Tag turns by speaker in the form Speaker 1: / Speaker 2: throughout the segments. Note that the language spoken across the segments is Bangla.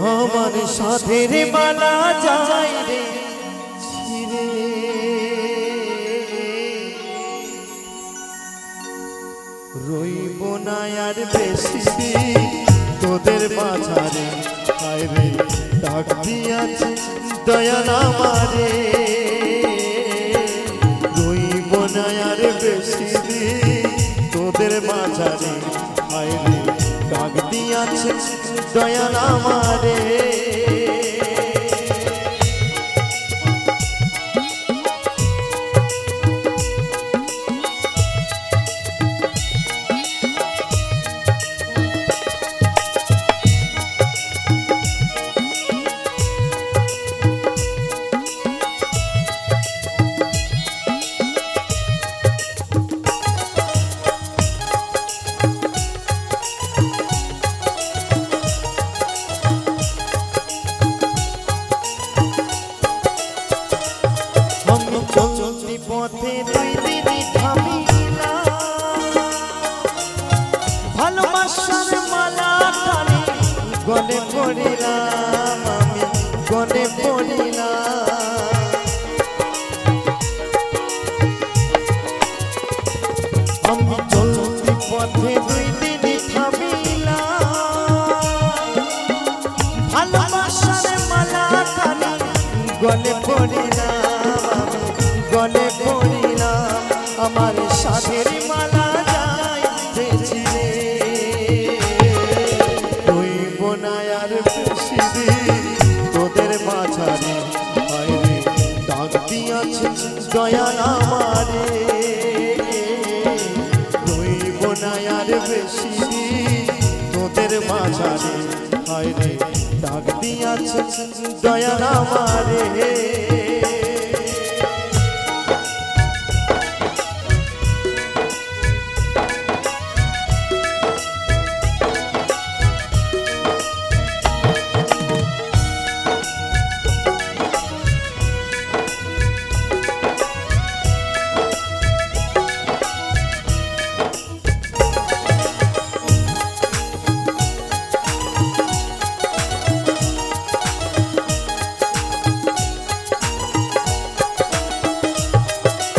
Speaker 1: আমার সাধের মালা যায় রে রইব না আর বেশি তোদের মাঝারে। হায় রে, ডাক দিয়াছে দয়া না মারে ডাক দয়াল দয়া গলে পড়িলাম আমি গলে পড়িলাম। আমি চলতি পথে দুই দিনই থামিলাম। ভালোবাসার মালা গলে পড়িলাম আমি গলে পড়িলাম দিয়াছে দয়া আমারে। রইব না আর বেশি, তোদের মাঝারে। হায় রে ডাক দিয়াছ দয়া আমারে।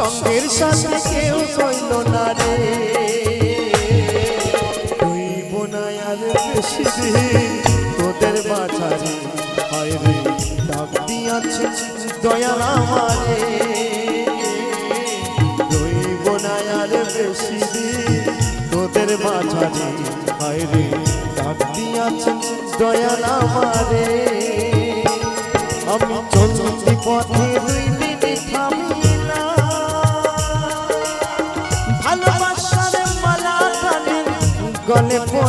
Speaker 1: সঙ্গের সাথে কেউ কইল না রে। তুই বোনায় আর বেশি তোদের মাঝারে হায় রে, ডাক দিয়াছে দয়া আমারে। তুই বোনায় আর বেশি তোদের মাঝারে হায় রে, ডাক দিয়াছে দয়া আমারে। আমি চলতি পথে